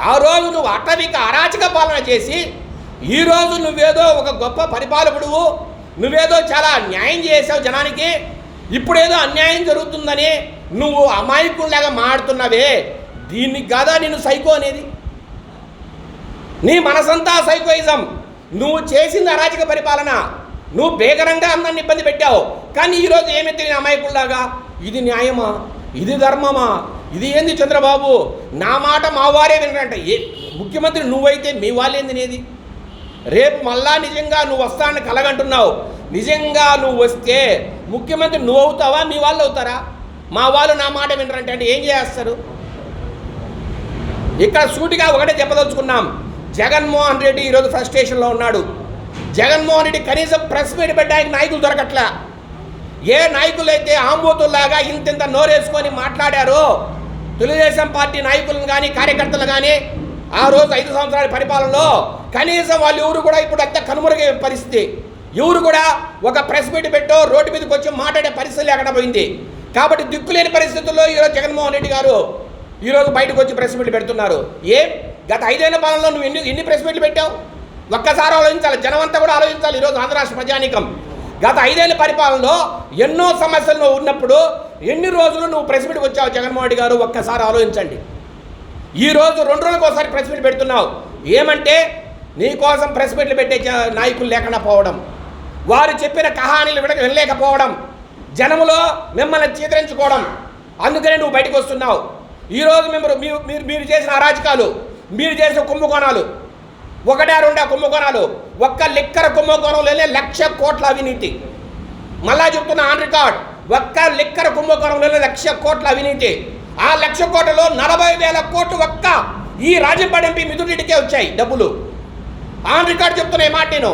ఆ రోజు నువ్వు అటవిక అరాచక పాలన చేసి ఈరోజు నువ్వేదో ఒక గొప్ప పరిపాలకుడువు నువ్వేదో చాలా న్యాయం చేసావు జనానికి ఇప్పుడేదో అన్యాయం జరుగుతుందని నువ్వు అమాయకుల్లాగా మాడుతున్నావే దీనికి కాదా నేను సైకో అనేది? నీ మనసంతా సైకోయిజం. నువ్వు చేసింది అరాచక పరిపాలన. నువ్వు బేగరంగా అందరిని ఇబ్బంది పెట్టావు. కానీ ఈరోజు ఏమి తెలియని అమాయకుల్లాగా? ఇది న్యాయమా? ఇది ధర్మమా? ఇది ఏంది చంద్రబాబు? నా మాట మా వారే వినరంట. ఏ ముఖ్యమంత్రి నువ్వైతే మీ వాళ్ళేంది నేది రేపు మళ్ళా నిజంగా నువ్వు వస్తానని కలగంటున్నావు. నిజంగా నువ్వు వస్తే ముఖ్యమంత్రి నువ్వు అవుతావా? మీ వాళ్ళు అవుతారా? మా వాళ్ళు నా మాట వినరంటే అంటే ఏం చేస్తారు? ఇక్కడ సూటిగా ఒకటే చెప్పదలుచుకున్నాం. జగన్మోహన్ రెడ్డి ఈరోజు ఫ్రస్ట్రేషన్లో ఉన్నాడు. జగన్మోహన్ రెడ్డి కనీసం ప్రెస్ మీట్ పెట్టడానికి నాయకులు దొరకట్లా. ఏ నాయకులైతే ఆంబోతుల్లాగా ఇంతింత నోరేసుకొని మాట్లాడారో తెలుగుదేశం పార్టీ నాయకులను కానీ కార్యకర్తలు కానీ ఆ రోజు ఐదు సంవత్సరాల పరిపాలనలో కనీసం వాళ్ళు ఎవరు కూడా ఇప్పుడు అంత కనుమరుగే పరిస్థితి. ఎవరు కూడా ఒక ప్రెస్ మీట్ పెట్టో రోడ్డు మీదకి వచ్చి మాట్లాడే పరిస్థితి లేకుండా పోయింది. కాబట్టి దిక్కులేని పరిస్థితుల్లో ఈరోజు జగన్మోహన్ రెడ్డి గారు ఈరోజు బయటకు వచ్చి ప్రెస్ మీట్లు పెడుతున్నారు. ఏ? గత ఐదేళ్ళ పాలనలో నువ్వు ఎన్ని ఎన్ని ప్రెస్ మీట్లు పెట్టావు? ఒక్కసారి ఆలోచించాలి. జనం అంతా కూడా ఆలోచించాలి. ఈరోజు ఆంధ్ర రాష్ట్ర ప్రజానీకం. గత ఐదేళ్ళ పరిపాలనలో ఎన్నో సమస్యలు ఉన్నప్పుడు ఎన్ని రోజులు నువ్వు ప్రెస్ మీట్కి వచ్చావు జగన్మోహన్ రెడ్డి గారు? ఒక్కసారి ఆలోచించండి. ఈరోజు రెండు రోజులకు ఒకసారి ప్రెస్ మీట్ పెడుతున్నావు. ఏమంటే నీ కోసం ప్రెస్ మీట్లు పెట్టే నాయకులు లేకుండా పోవడం వారు చెప్పిన కహానీలు వినక వినలేకపోవడం జనములో మిమ్మల్ని చీదరించుకోవడం అందుకనే నువ్వు బయటకు వస్తున్నావు. ఈరోజు మేము మీరు మీరు చేసిన అరాచకాలు మీరు చేసిన కుంభకోణాలు ఒకటే రెండా కుంభకోణాలు. ఒక్క లిక్కర కుంభకోణంలోనే లక్ష కోట్ల అవినీతి. మళ్ళా చెప్తున్నా ఆన్ రికార్డ్. ఒక్క లిక్కర కుంభకోణంలోనే లక్ష కోట్ల అవినీతి. ఆ లక్ష కోట్లలో నలభై వేల కోట్లు ఒక్క ఈ రాజంపాడు ఎంపీ మిథున్ వచ్చాయి డబ్బులు. ఆన్ రికార్డ్ చెప్తున్నా ఈ మాట నేను.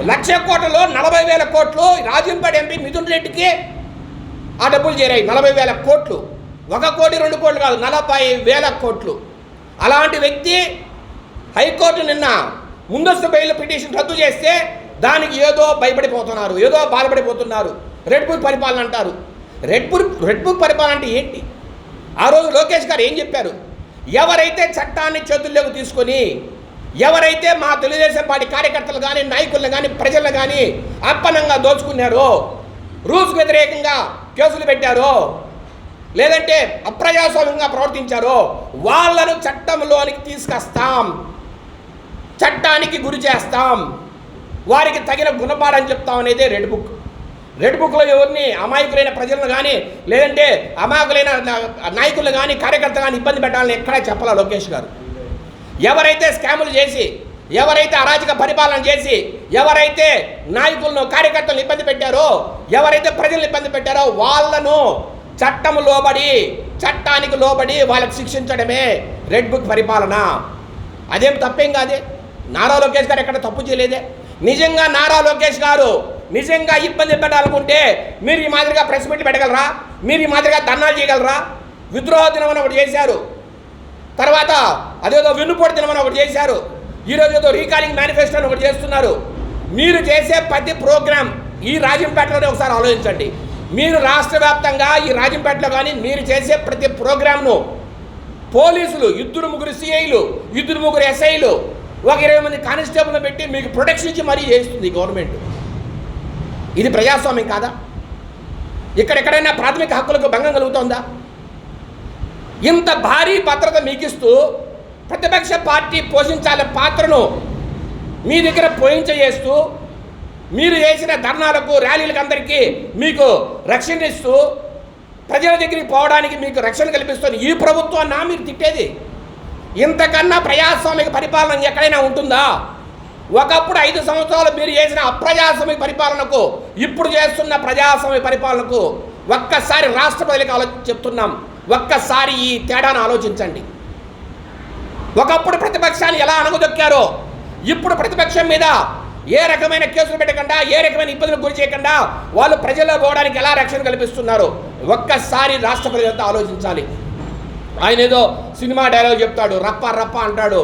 లక్ష కోట్లలో నలభై వేల కోట్లు రాజంపాడు ఎంపీ మిథున్ రెడ్డికి ఆ డబ్బులు చేరాయి. నలభై వేల కోట్లు. ఒక కోటి రెండు కోట్లు కాదు నలభై వేల కోట్లు. అలాంటి వ్యక్తి హైకోర్టు నిన్న ముందస్తు బెయిల్ పిటిషన్ రద్దు చేస్తే దానికి ఏదో భయపడిపోతున్నారు ఏదో బాధపడిపోతున్నారు. రెడ్ బుక్ పరిపాలన అంటారు. రెడ్ బుక్ రెడ్ బుక్ పరిపాలన అంటే ఏంటి? ఆ రోజు లోకేష్ గారు ఏం చెప్పారు? ఎవరైతే చట్టాన్ని చేతుల్లోకి తీసుకొని ఎవరైతే మా తెలుగుదేశం పార్టీ కార్యకర్తలు కానీ నాయకులను కానీ ప్రజలను కానీ అప్పనంగా దోచుకున్నారో రూల్స్కు వ్యతిరేకంగా కేసులు పెట్టారో లేదంటే అప్రజాస్వామ్యంగా ప్రవర్తించారో వాళ్ళను చట్టంలోనికి తీసుకొస్తాం. చట్టానికి గురి చేస్తాం. వారికి తగిన గుణపాఠం చెప్తాం అనేది రెడ్ బుక్. రెడ్ బుక్లో ఎవరిని అమాయకులైన ప్రజలను కానీ లేదంటే అమాయకులైన నాయకులు నాయకులను కానీ కార్యకర్త కానీ ఇబ్బంది పెట్టాలని ఎక్కడా చెప్పాల లోకేష్ గారు. ఎవరైతే స్కాములు చేసి ఎవరైతే అరాచక పరిపాలన చేసి ఎవరైతే నాయకులను కార్యకర్తలను ఇబ్బంది పెట్టారో ఎవరైతే ప్రజలను ఇబ్బంది పెట్టారో వాళ్ళను చట్టము లోబడి చట్టానికి లోబడి వాళ్ళకి శిక్షించడమే రెడ్ బుక్ పరిపాలన. అదేం తప్పేం కాదే? నారా లోకేష్ గారు ఎక్కడ తప్పు చేయలేదే. నిజంగా నారా లోకేష్ గారు నిజంగా ఇబ్బంది పెట్టాలనుకుంటే మీరు ఈ మాదిరిగా ప్రెస్ మీట్లు పెట్టగలరా? మీరు ఈ మాదిరిగా ధర్నాలు చేయగలరా? విద్రోహ దినం ఒకటి చేశారు. తర్వాత అదేదో వెన్నుపోటు దినం ఒకటి చేశారు. ఈరోజు ఏదో రీకాలింగ్ మేనిఫెస్టో అని ఒకటి చేస్తున్నారు. మీరు చేసే ప్రతి ప్రోగ్రామ్ ఈ రాజంపేటలోనే ఒకసారి ఆలోచించండి. మీరు రాష్ట్ర వ్యాప్తంగా ఈ రాజంపేటలో కానీ మీరు చేసే ప్రతి ప్రోగ్రామ్ను పోలీసులు ఇద్దరు ముగ్గురు సిఐలు ఇద్దరు ముగ్గురు ఎస్ఐలు ఒక ఇరవై మంది కానిస్టేబుల్ పెట్టి మీకు ప్రొటెక్షన్ ఇచ్చి మరీ చేస్తుంది గవర్నమెంట్. ఇది ప్రజాస్వామ్యం కాదా? ఇక్కడెక్కడైనా ప్రాథమిక హక్కులకు భంగం కలుగుతోందా? ఇంత భారీ భద్రత మీకిస్తూ ప్రతిపక్ష పార్టీ పోషించాలే పాత్రను మీ దగ్గర పోయించేస్తూ మీరు చేసిన ధర్నాలకు ర్యాలీలకు అందరికీ మీకు రక్షణ ఇస్తూ ప్రజల దగ్గరికి పోవడానికి మీకు రక్షణ కల్పిస్తుంది. ఈ ప్రభుత్వాన్ని మీరు తిట్టేది. ఇంతకన్నా ప్రజాస్వామిక పరిపాలన ఎక్కడైనా ఉంటుందా? ఒకప్పుడు ఐదు సంవత్సరాలు మీరు చేసిన అప్రజాస్వామిక పరిపాలనకు ఇప్పుడు చేస్తున్న ప్రజాస్వామ్య పరిపాలనకు ఒక్కసారి రాష్ట్ర ప్రజలకు ఆలోచి చెప్తున్నాం. ఒక్కసారి ఈ తేడాను ఆలోచించండి. ఒకప్పుడు ప్రతిపక్షాన్ని ఎలా అణగదొక్కారో ఇప్పుడు ప్రతిపక్షం మీద ఏ రకమైన కేసులు పెట్టకుండా ఏ రకమైన ఇబ్బందులు గురి చేయకుండా వాళ్ళు ప్రజల్లో పోవడానికి ఎలా రక్షణ కల్పిస్తున్నారు ఒక్కసారి రాష్ట్ర ప్రజలంతా ఆలోచించాలి. ఆయన ఏదో సినిమా డైలాగ్ చెప్తాడు రప్ప రప్ప అంటాడు.